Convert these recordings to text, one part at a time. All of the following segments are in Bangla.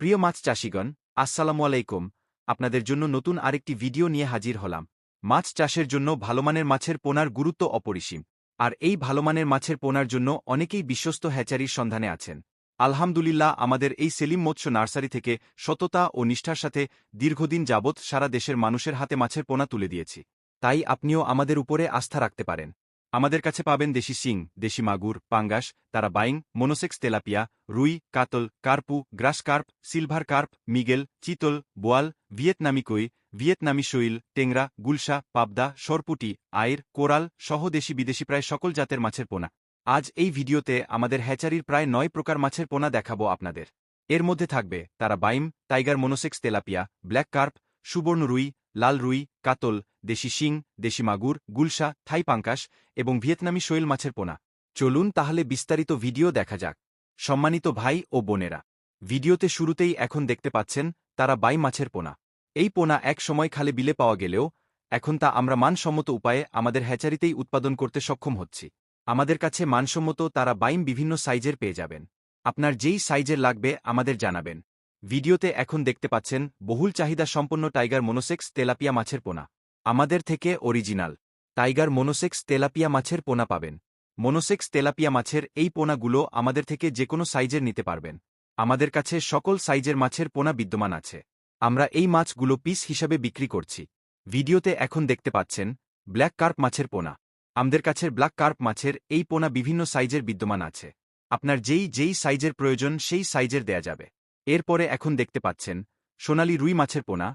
প্রিয় মাছ চাষিগণ, আসসালামু আলাইকুম। আপনাদের জন্য নতুন আরেকটি ভিডিও নিয়ে হাজির হলাম। মাছ চাষের জন্য ভালোমানের মাছের পোনার গুরুত্ব অপরিসীম। আর এই ভালোমানের মাছের পোনার জন্য অনেকেই বিশ্বস্ত হ্যাচারির সন্ধানে আছেন। আলহামদুলিল্লাহ, আমাদের এই সেলিম মৎস্য নার্সারি থেকে সততা ও নিষ্ঠার সাথে দীর্ঘদিন যাবৎ সারা দেশের মানুষের হাতে মাছের পোনা তুলে দিয়েছি। তাই আপনিও আমাদের উপরে আস্থা রাখতে পারেন। আমাদের কাছে পাবেন দেশি শিং, দেশি মাগুর, পাঙ্গাস তারা বাইং মনোসেক্স তেলাপিয়া, রুই, কাতল, কার্পু, গ্রাস কার্প, সিলভার কার্প, মিগেল, চিতল, বোয়াল, ভিয়েতনামি কই, ভিয়েতনামি শৈল, টেংরা, গুলশা, পাবদা, সরপুটি আয়ের কোরাল সহ দেশি বিদেশি প্রায় সকল জাতের মাছের পোনা। আজ এই ভিডিওতে আমাদের হ্যাচারির প্রায় নয় প্রকার মাছের পোনা দেখাবো আপনাদের। এর মধ্যে থাকবে তারা বাইম tiger monosex tilapia, black carp, সুবর্ণ রুই লাল রুই, কাতল, দেশি শিং, দেশি মাগুর, গুলশা, থাই পাঙ্কাশ এবং ভিয়েতনামি শৈল মাছের পোনা। চলুন তাহলে বিস্তারিত ভিডিও দেখা যাক। সম্মানিত ভাই ও বোনেরা, ভিডিওতে শুরুতেই এখন দেখতে পাচ্ছেন তারা বাই মাছের পোনা। এই পোনা এক সময় খালে বিলে পাওয়া গেলেও এখন তা আমরা মানসম্মত উপায়ে আমাদের হ্যাচারিতেই উৎপাদন করতে সক্ষম হচ্ছি। আমাদের কাছে মানসম্মত তারা বাইম বিভিন্ন সাইজের পেয়ে যাবেন। আপনার যেই সাইজের লাগবে আমাদের জানাবেন। ভিডিওতে এখন দেখতে পাচ্ছেন বহুল চাহিদা সম্পন্ন টাইগার মনোসেক্স তেলাপিয়া মাছের পোনা। আমাদের থেকে অরিজিনাল। টাইগার মনোসেক্স তেলাপিয়া মাছের পোনা পাবেন। মনোসেক্স তেলাপিয়া মাছের এই পোনাগুলো আমাদের থেকে যে কোনো সাইজের নিতে পারবেন। আমাদের কাছে সকল সাইজের মাছের পোনা বিদ্যমান আছে। আমরা এই মাছগুলো পিস হিসাবে বিক্রি করছি। ভিডিওতে এখন দেখতে পাচ্ছেন ব্ল্যাক কার্প মাছের পোনা। আমাদের কাছে ব্ল্যাক কার্প মাছের এই পোনা বিভিন্ন সাইজের বিদ্যমান আছে। আপনার যেই যেই সাইজের প্রয়োজন সেই সাইজের দেয়া যাবে। এরপরে এখন দেখতে পাচ্ছেন, সোনালি রুই মাছের পোনা।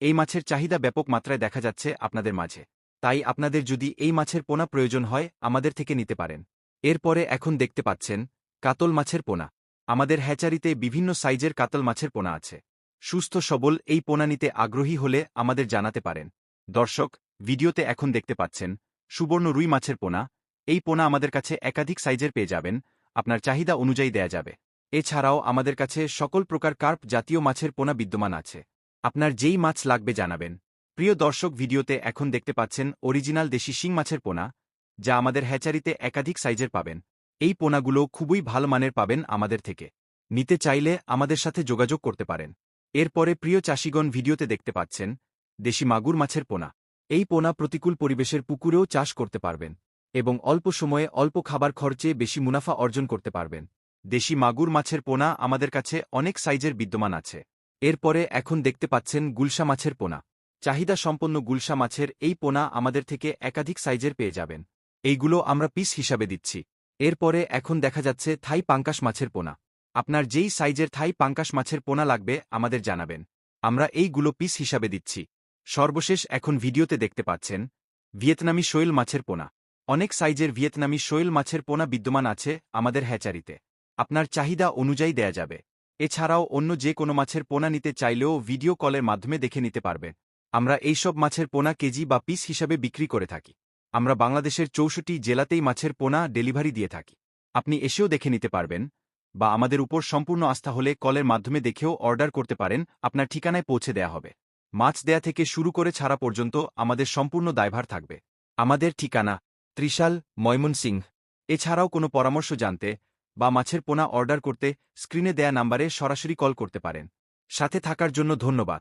এই মাছের চাহিদা ব্যাপক মাত্রায় দেখা যাচ্ছে আপনাদের মাঝে। তাই আপনাদের যদি এই মাছের পোনা প্রয়োজন হয়, আমাদের থেকে নিতে পারেন। এরপরে এখন দেখতে পাচ্ছেন, কাতল মাছের পোনা। আমাদের হ্যাচারিতে বিভিন্ন সাইজের কাতল মাছের পোনা আছে। সুস্থ সবল এই পোনা নিতে আগ্রহী হলে আমাদের জানাতে পারেন। দর্শক, ভিডিওতে এখন দেখতে পাচ্ছেন, সুবর্ণ রুই মাছের পোনা। এই পোনা আমাদের কাছে একাধিক সাইজের পেয়ে যাবেন। আপনার চাহিদা অনুযায়ী দেয়া যাবে। এছাড়াও আমাদের কাছে সকল প্রকার কার্প জাতীয় মাছের পোনা বিদ্যমান আছে। আপনার যেই মাছ লাগবে জানাবেন। প্রিয় দর্শক, ভিডিওতে এখন দেখতে পাচ্ছেন অরিজিনাল দেশি শিং মাছের পোনা, যা আমাদের হ্যাচারিতে একাধিক সাইজের পাবেন। এই পোনাগুলো খুবই ভালো মানের পাবেন আমাদের থেকে। নিতে চাইলে আমাদের সাথে যোগাযোগ করতে পারেন। এরপরে প্রিয় চাষিগণ ভিডিওতে দেখতে পাচ্ছেন দেশি মাগুর মাছের পোনা। এই পোনা প্রতিকূল পরিবেশের পুকুরেও চাষ করতে পারবেন এবং অল্প সময়ে অল্প খাবার খরচে বেশি মুনাফা অর্জন করতে পারবেন। দেশি মাগুর মাছের পোনা আমাদের কাছে অনেক সাইজের বিদ্যমান আছে। এরপরে এখন দেখতে পাচ্ছেন গুলশা মাছের পোনা। চাহিদা সম্পন্ন গুলশা মাছের এই পোনা আমাদের থেকে একাধিক সাইজের পেয়ে যাবেন। এইগুলো আমরা পিস হিসাবে দিচ্ছি। এরপরে এখন দেখা যাচ্ছে থাই পাঙ্কাশ মাছের পোনা। আপনার যেই সাইজের থাই পাঙ্কাশ মাছের পোনা লাগবে আমাদের জানাবেন। আমরা এইগুলো পিস হিসাবে দিচ্ছি। সর্বশেষ এখন ভিডিওতে দেখতে পাচ্ছেন ভিয়েতনামি শৈল মাছের পোনা। অনেক সাইজের ভিয়েতনামি শৈল মাছের পোনা বিদ্যমান আছে আমাদের হ্যাচারিতে। আপনার চাহিদা অনুযায়ী দেয়া যাবে। এছাড়াও অন্য যে কোনো মাছের পোনা নিতে চাইলেও ভিডিও কলের মাধ্যমে দেখে নিতে পারবে। আমরা এইসব মাছের পোনা কেজি বা পিস হিসাবে বিক্রি করে থাকি। আমরা বাংলাদেশের চৌষট্টি জেলাতেই মাছের পোনা ডেলিভারি দিয়ে থাকি। আপনি এসেও দেখে নিতে পারবেন বা আমাদের উপর সম্পূর্ণ আস্থা হলে কলের মাধ্যমে দেখেও অর্ডার করতে পারেন, আপনার ঠিকানায় পৌঁছে দেয়া হবে। মাছ দেয়া থেকে শুরু করে ছাড়া পর্যন্ত আমাদের সম্পূর্ণ দায়ভার থাকবে। আমাদের ঠিকানা ত্রিশাল ময়মনসিংহ। এছাড়াও কোনো পরামর্শ জানতে বা মাছের পোনা অর্ডার করতে স্ক্রিনে দেয়া নাম্বারে সরাসরি কল করতে পারেন। সাথে থাকার জন্য ধন্যবাদ।